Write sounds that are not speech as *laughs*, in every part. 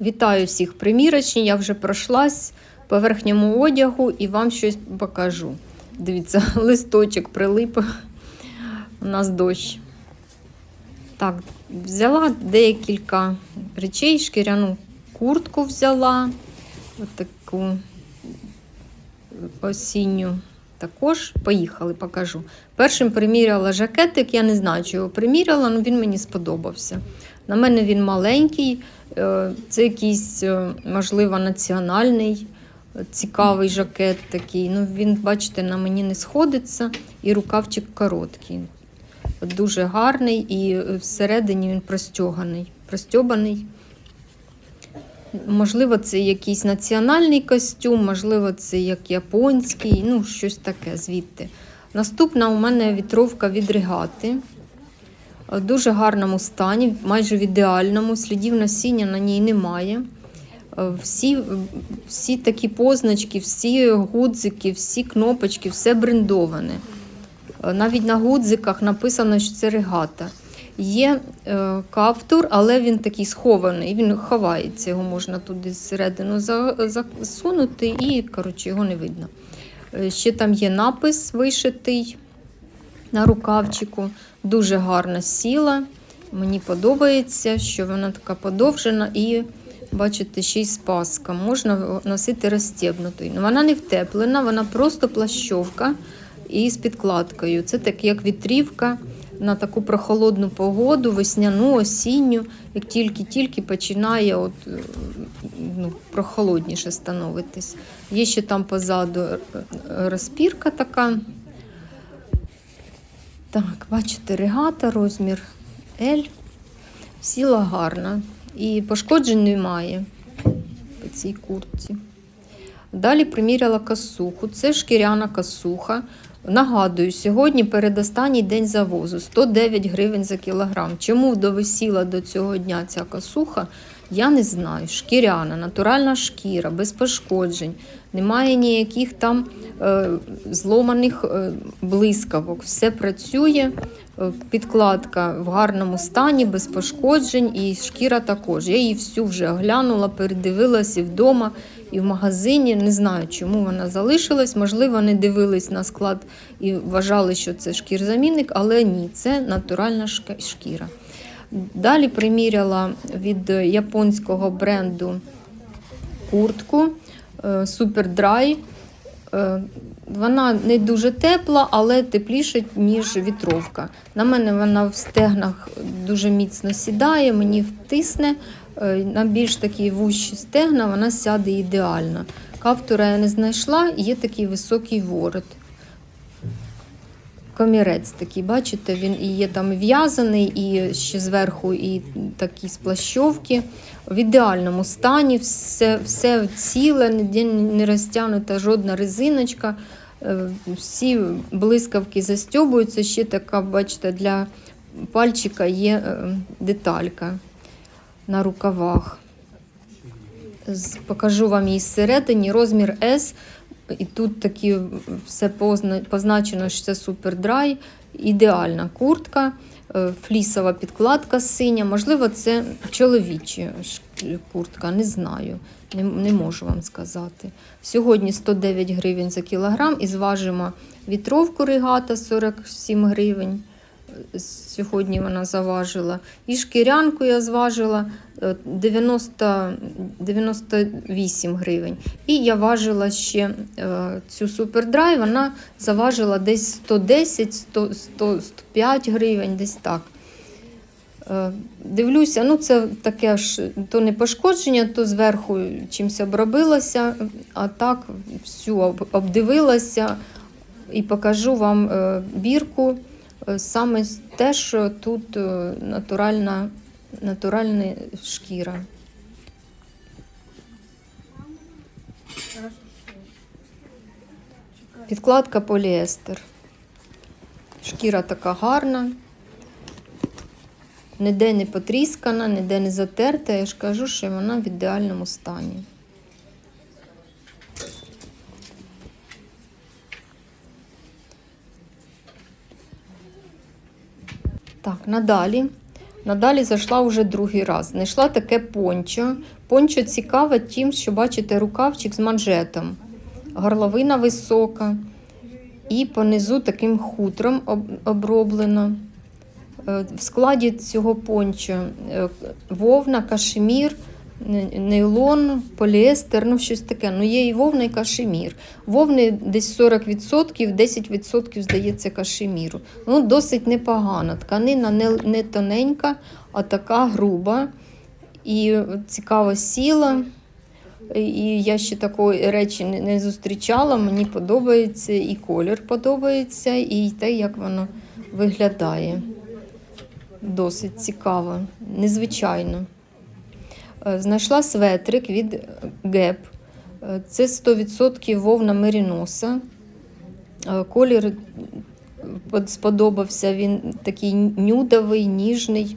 Вітаю всіх примірочні. Я вже пройшлась по верхньому одягу і вам щось покажу. Дивіться, *laughs* листочок прилип. У нас дощ. Так, взяла декілька речей, шкіряну куртку взяла. Ось таку осінню. Також поїхали, покажу. Першим приміряла жакетик, я не знаю, чи його приміряла, але він мені сподобався. На мене він маленький, е, це якийсь, е, можливо, національний е, цікавий жакет такий. Ну, Він, бачите, на мені не сходиться і рукавчик короткий. Дуже гарний і всередині він простяганий. простьобаний. Можливо, це якийсь національний костюм, можливо, це як японський, ну, щось таке звідти. Наступна у мене вітровка від регати. В дуже гарному стані, майже в ідеальному, слідів насіння на ній немає. Е, Всі, всі такі позначки, всі гудзики, всі кнопочки, все брендоване. Е, Навіть на гудзиках написано, що це регата. Є е, каптур, але він такий схований, він ховається, його можна туди зсередину засунути і коротше, його не видно. Ще там є напис вишитий на рукавчику. Дуже гарна сіла. Мені подобається, що вона така подовжена і, бачите, ще й з паском. Можна носити розстібнутою. Ну, Вона не втеплена, вона просто плащовка і з підкладкою. Це так як вітрівка на таку прохолодну погоду, весняну, осінню, як тільки-тільки починає от, ну, прохолодніше становитись. Є ще там позаду е, е, розпірка така. Так, бачите, регата, розмір L. Сіла гарна. І пошкоджень немає по цій куртці. Далі приміряла косуху. Це шкіряна косуха. Нагадую, сьогодні передостанній день завозу 109 гривень за кілограм. Чому довисіла до цього дня ця косуха, я не знаю. Шкіряна, натуральна шкіра, без пошкоджень, немає ніяких там е, зломаних е, блискавок. Все працює, е, підкладка в гарному стані, без пошкоджень, і шкіра також. Я її всю вже оглянула, передивилася вдома, і в магазині. Не знаю, чому вона залишилась. Можливо, не дивились на склад і вважали, що це шкірзамінник, але ні, це натуральна шкіра. Далі приміряла від японського бренду куртку е, Super Dry. Е, Вона не дуже тепла, але тепліша, ніж вітровка. На мене вона в стегнах дуже міцно сідає, мені втисне. Е, На більш такі вущі стегна вона сяде ідеально. Каптура я не знайшла, є такий високий ворот. Комірець такий, бачите, він і є там в'язаний, і ще зверху і такі з плащовки. В ідеальному стані, все, все ціле, ніде не розтягнута жодна резиночка. Е, Всі блискавки застьобуються. Ще така, бачите, для пальчика є е, деталька на рукавах. Покажу вам її зсередині. Розмір S. І тут такі все позначено, що це супердрай, ідеальна куртка, е, флісова підкладка синя. Можливо, це чоловіча куртка, не знаю. Не, не можу вам сказати. Сьогодні 109 гривень за кілограм і зважимо вітровку регата 47 гривень. Е, Сьогодні вона заважила. І шкірянку я зважила 90, 98 гривень. І я важила ще е, цю супердрай, вона заважила десь 110, 100, 100, 105 гривень, десь так. Е, Дивлюся, ну це таке ж то не пошкодження, то зверху чимось обробилося, а так всю об- обдивилася і покажу вам е, бірку. Е, Саме те, що тут е, натуральна, натуральна шкіра. Підкладка поліестер. Шкіра така гарна. Ніде не потріскана, ніде не затерта. Я ж кажу, що вона в ідеальному стані. Так, надалі Надалі зайшла вже другий раз. Знайшла таке пончо. Пончо цікаве тим, що бачите рукавчик з манжетом. Горловина висока. І понизу таким хутром оброблено. Е, В складі цього пончо е, вовна, кашемір, нейлон, поліестер, ну щось таке. Ну є і вовна, і кашемір. Вовни десь 40%, 10% здається кашеміру. Ну, досить непогано. Тканина не, не тоненька, а така груба. І цікаво сіла. І я ще такої речі не зустрічала. Мені подобається і колір подобається, і те, як воно виглядає. Досить цікаво, незвичайно. Е, Знайшла светрик від Gap. Е, Це 100% вовна меріноса. Е, Колір сподобався, він такий нюдовий, ніжний,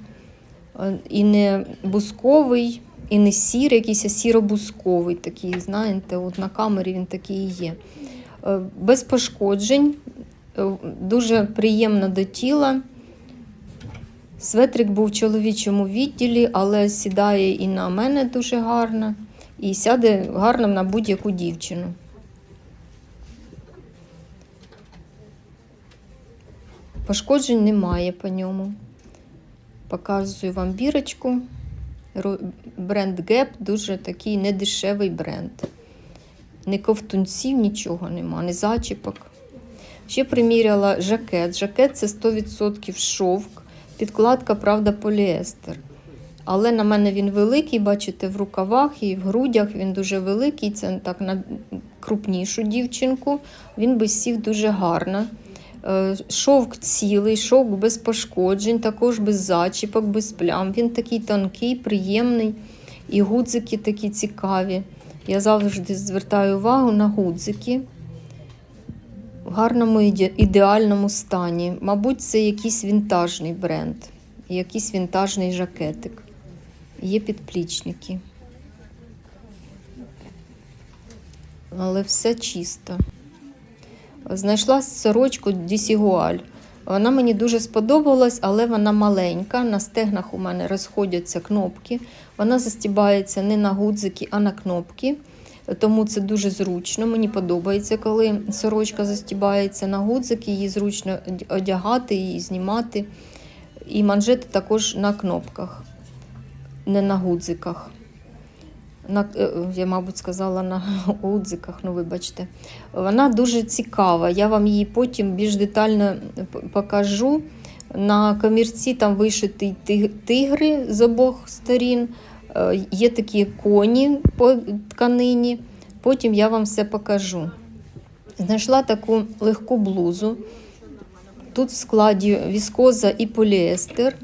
е, і не бусковий, і не сірий, якийсь а сіро-бусковий такий, знаєте, от на камері він такий є. Е, Без пошкоджень, е, дуже приємно до тіла. Светрик був в чоловічому відділі, але сідає і на мене дуже гарно, і сяде гарно на будь-яку дівчину. Пошкоджень немає по ньому. Показую вам бірочку. Бренд Gap дуже такий недешевий бренд. Ні ковтунців, нічого нема, ні зачіпок. Ще приміряла жакет. Жакет це 100% шовк, підкладка, правда, поліестер. Але на мене він великий, бачите, в рукавах і в грудях він дуже великий. Це так на крупнішу дівчинку. Він би сів дуже гарно. Е, Шовк цілий, шовк без пошкоджень, також без зачіпок, без плям. Він такий тонкий, приємний, і гудзики такі цікаві. Я завжди звертаю увагу на гудзики в гарному ідеальному стані. Мабуть, це якийсь вінтажний бренд, якийсь вінтажний жакетик. Є підплічники. Але все чисто. Знайшла сорочку Дісігуаль. Вона мені дуже сподобалась, але вона маленька. На стегнах у мене розходяться кнопки. Вона застібається не на гудзики, а на кнопки. Тому це дуже зручно. Мені подобається, коли сорочка застібається на гудзики, її зручно одягати і знімати. І манжети також на кнопках, не на гудзиках. На, е, я, мабуть, сказала на *laughs* гудзиках, ну вибачте. Вона дуже цікава. Я вам її потім більш детально покажу. На комірці там вишитий ти- тигри з обох сторін. Е, Є такі коні по тканині. Потім я вам все покажу. Знайшла таку легку блузу. Тут в складі віскоза і поліестер.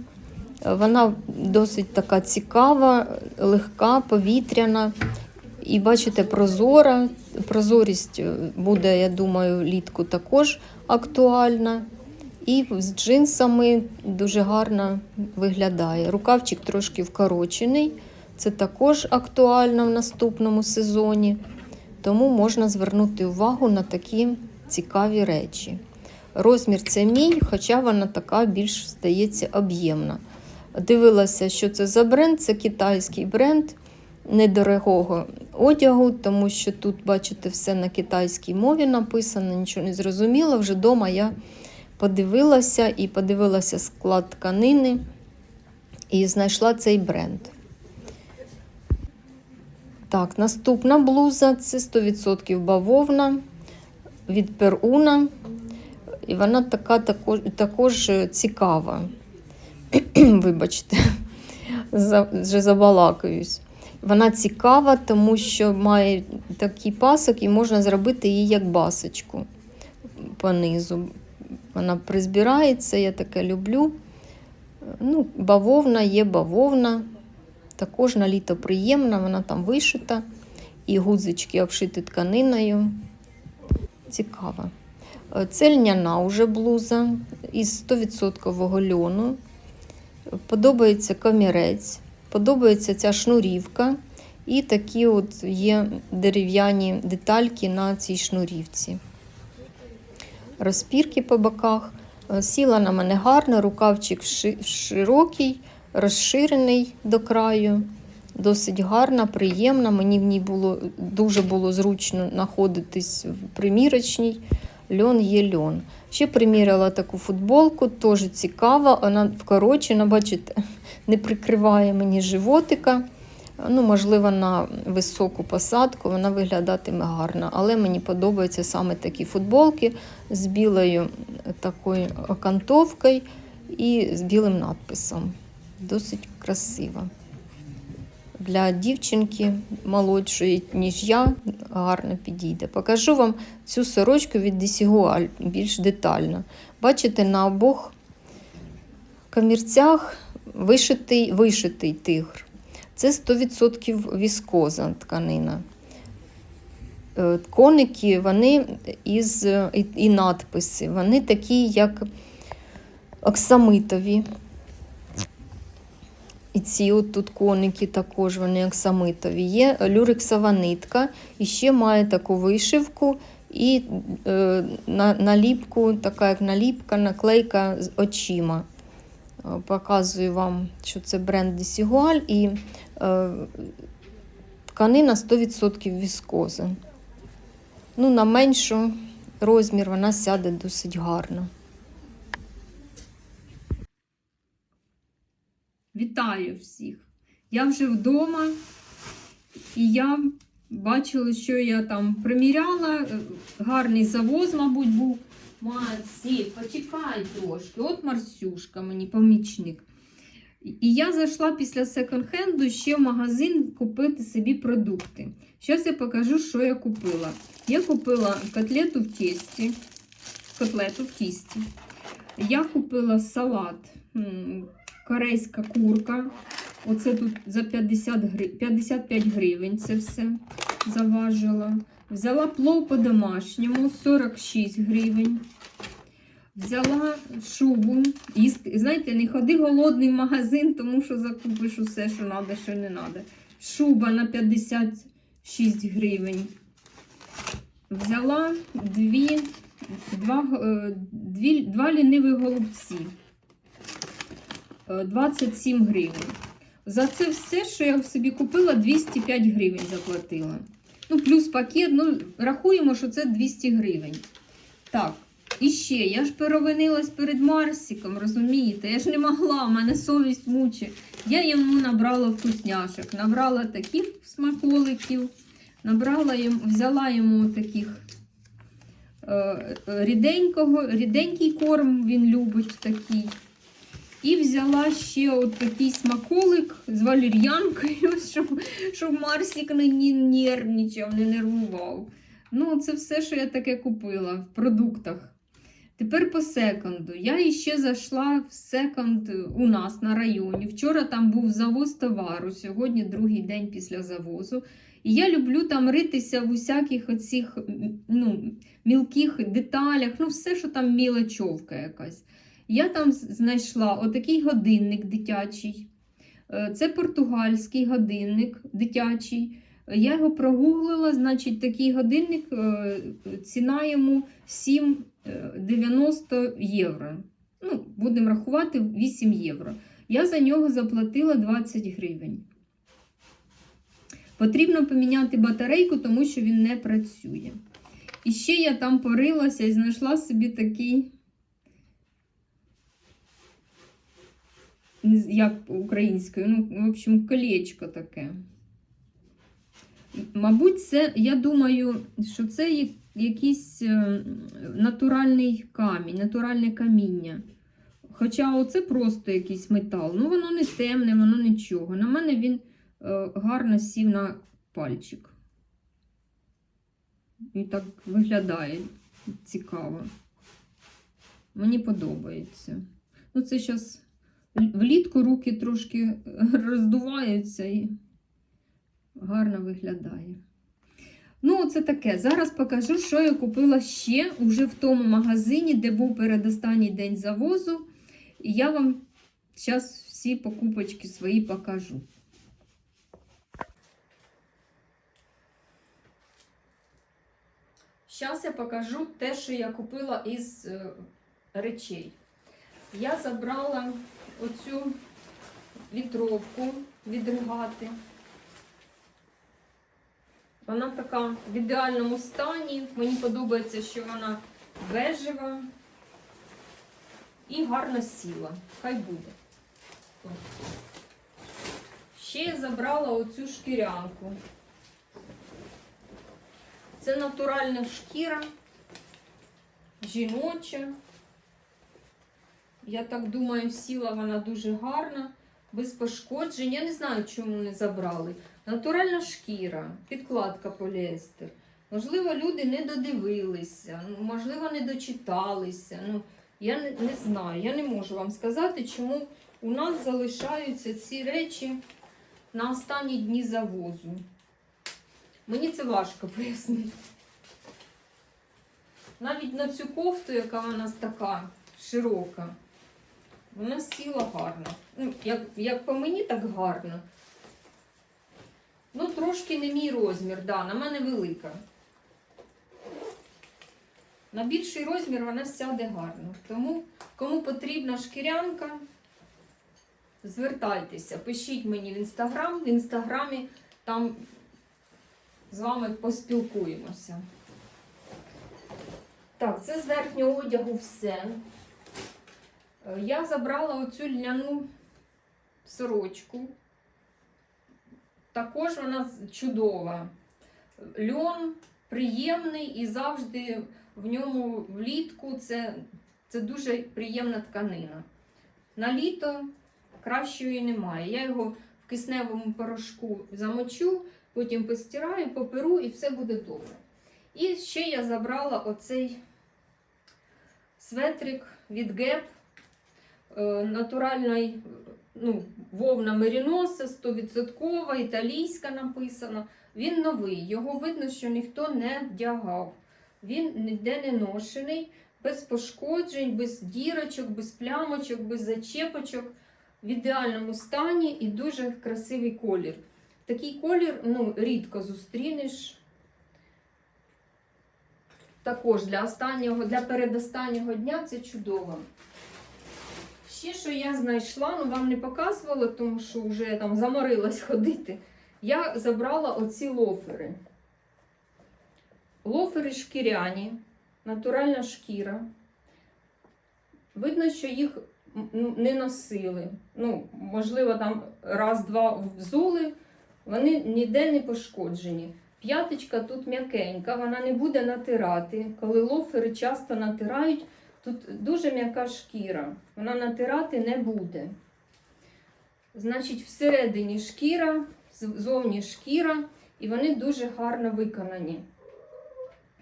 Вона досить така цікава, легка, повітряна. І бачите, прозора. Прозорість буде, я думаю, літку також актуальна. І з джинсами дуже гарно виглядає. Рукавчик трошки вкорочений. Це також актуально в наступному сезоні. Тому можна звернути увагу на такі цікаві речі. Розмір це мій, хоча вона така більш здається об'ємна. Дивилася, що це за бренд, це китайський бренд недорогого одягу, тому що тут, бачите, все на китайській мові написано, нічого не зрозуміло. Вже вдома я подивилася і подивилася склад тканини і знайшла цей бренд. Так, наступна блуза це 100% бавовна від Перуна. І вона така також, також цікава. *clears throat* Вибачте, *laughs* вже забалакаюсь. Вона цікава, тому що має такий пасок і можна зробити її як басочку по низу. Вона призбирається, я таке люблю. Ну, бавовна є бавовна. Також на літо приємна, вона там вишита. І гудзички обшиті тканиною. Цікава. Е, Це льняна уже блуза із 100% льону. Подобається комірець, подобається ця шнурівка. І такі от є дерев'яні детальки на цій шнурівці. Розпірки по боках. Е, Сіла на мене гарно, рукавчик широкий, розширений до краю. Досить гарна, приємна. Мені в ній було дуже було зручно знаходитись в примірочній. Льон є льон. Ще приміряла таку футболку, теж цікава. Вона вкорочена, бачите, *laughs* не прикриває мені животика. Ну, можливо, на високу посадку вона виглядатиме гарно. Але мені подобаються саме такі футболки з білою такою окантовкою і з білим надписом. Досить красиво. Для дівчинки молодшої, ніж я, гарно підійде. Покажу вам цю сорочку від Desigual більш детально. Бачите, на обох камірцях вишитий, вишитий тигр. Це 100% віскоза тканина. Е, Коники, вони із, і надписи, вони такі, як оксамитові. І ці от тут коники також вони оксамитові. Є люрексова нитка, і ще має таку вишивку і е, на, наліпку, така як наліпка, наклейка з очима. Е, Показую вам, що це бренд Desigual і е, тканина 100% віскоза. Ну, на меншу розмір вона сяде досить гарно. Вітаю всіх! Я вже вдома, і я бачила, що я там приміряла. Е, Гарний завоз, мабуть, був. Марсі, почекай трошки. От Марсюшка мені помічник. І я зайшла після секонд-хенду ще в магазин купити собі продукти. Зараз я покажу, що я купила. Я купила котлету в тісті. Котлету в тісті. Я купила салат. Корейська курка. Оце тут за 50 гри... 55 гривень це все заважила. Взяла плов по-домашньому 46 гривень. Взяла шубу. Їсти- Знаєте, не ходи голодний в магазин, тому що закупиш усе, що треба, що не треба. Шуба на 56 гривень. Взяла дві, два, е, дві, два ліниві голубці. Е, 27 гривень. За це все, що я собі купила, 205 гривень заплатила. Ну, плюс пакет, ну, рахуємо, що це 200 гривень. Так, і ще, я ж перевинилась перед Марсиком, розумієте? Я ж не могла, в мене совість мучить. Я йому набрала вкусняшок, набрала таких смаколиків, набрала йому, взяла йому таких е, е, ріденького, ріденький корм, він любить такий. І взяла ще от такий смаколик з валір'янкою, *laughs* щоб, щоб Марсик не нервничав, не нервував. Ну, це все, що я таке купила в продуктах. Тепер по секонду. Я іще зайшла в секонд у нас на районі. Вчора там був завоз товару, сьогодні другий день після завозу. І я люблю там ритися в усяких оцих ну, мілких деталях, ну все, що там мілочовка якась. Я там знайшла отакий годинник дитячий. Е, Це португальський годинник дитячий. Я його прогуглила, значить, такий годинник, е, ціна йому 7,90 євро. Ну, будемо рахувати 8 євро. Я за нього заплатила 20 гривень. Потрібно поміняти батарейку, тому що він не працює. І ще я там порилася і знайшла собі такий. не з- як українською, ну, в общем, колечко таке. Мабуть, це, я думаю, що це якийсь е, натуральний камінь, натуральне каміння. Хоча оце просто якийсь метал. Ну, воно не темне, воно нічого. На мене він е, гарно сів на пальчик. І так виглядає цікаво. Мені подобається. Ну, це зараз влітку руки трошки роздуваються і гарно виглядає. Ну, це таке. Зараз покажу, що я купила ще уже в тому магазині, де був передостанній день завозу. І я вам зараз всі покупочки свої покажу. Зараз я покажу те, що я купила із е, речей. Я забрала оцю вітровку відригати. Вона така в ідеальному стані. Мені подобається, що вона бежева і гарно сіла. Хай буде. Ще я забрала оцю шкірянку. Це натуральна шкіра, жіноча. Я так думаю, сіла вона дуже гарна, без пошкоджень. Я не знаю, чому не забрали. Натуральна шкіра, підкладка поліестер. Можливо, люди не додивилися, ну, можливо, не дочиталися. Ну, я не, не знаю, я не можу вам сказати, чому у нас залишаються ці речі на останні дні завозу. Мені це важко *laughs* пояснити. Навіть на цю кофту, яка у нас така широка, вона сіла гарно. Ну, як, як по мені, так гарно. Ну, трошки не мій розмір, да, на мене велика. На більший розмір вона сяде гарно. Тому, кому потрібна шкірянка, звертайтеся, пишіть мені в інстаграм. В інстаграмі там з вами поспілкуємося. Так, це з верхнього одягу все. Е, Я забрала оцю льняну сорочку. Також вона чудова. Льон приємний і завжди в ньому влітку це, це дуже приємна тканина. На літо кращої немає. Я його в кисневому порошку замочу, потім постираю, поперу і все буде добре. І ще я забрала оцей светрик від Gap. Е, Натуральний ну, вовна меріноса, 100%, італійська написана. Він новий. Його видно, що ніхто не вдягав. Він ніде не ношений, без пошкоджень, без дірочок, без плямочок, без зачепочок. В ідеальному стані і дуже красивий колір. Такий колір ну, рідко зустрінеш. Також для останнього, для передостаннього дня це чудово. Ще, що я знайшла, ну вам не показувала, тому що вже там заморилась ходити. Я забрала оці лофери. Лофери шкіряні, натуральна шкіра. Видно, що їх не носили. Ну, можливо, там раз-два взули, вони ніде не пошкоджені. П'яточка тут м'якенька, вона не буде натирати. Коли лофери часто натирають, тут дуже м'яка шкіра. Вона натирати не буде. Значить, всередині шкіра, зовні шкіра, і вони дуже гарно виконані.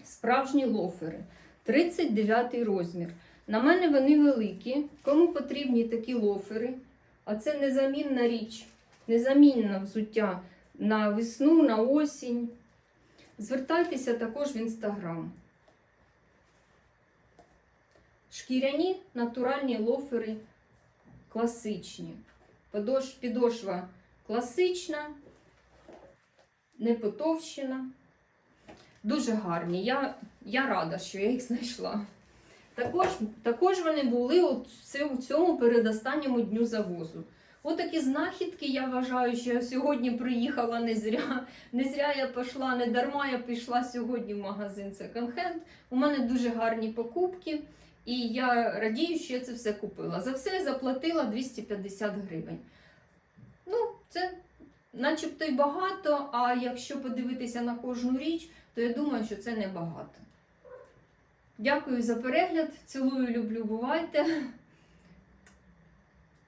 Справжні лофери. 39 розмір. На мене вони великі. Кому потрібні такі лофери? А це незамінна річ, незамінне взуття на весну, на осінь. Звертайтеся також в інстаграм. Шкіряні натуральні лофери класичні. Підошва класична, не потовщена. Дуже гарні. Я, я рада, що я їх знайшла. Також, також вони були у цьому передостанньому дню завозу. Отакі знахідки, я вважаю, що я сьогодні приїхала не зря. Не зря я пішла, не дарма я пішла сьогодні в магазин Second Hand. У мене дуже гарні покупки, і я радію, що я це все купила. За все заплатила 250 гривень. Ну, це начебто й багато, а якщо подивитися на кожну річ, то я думаю, що це небагато. Дякую за перегляд. Цілую, люблю, бувайте.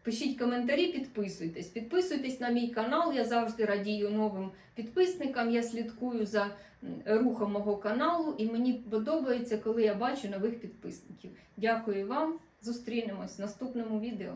Пишіть коментарі, підписуйтесь. Підписуйтесь на мій канал. Я завжди радію новим підписникам. Я слідкую за рухом мого каналу, і мені подобається, коли я бачу нових підписників. Дякую вам. Зустрінемось в наступному відео.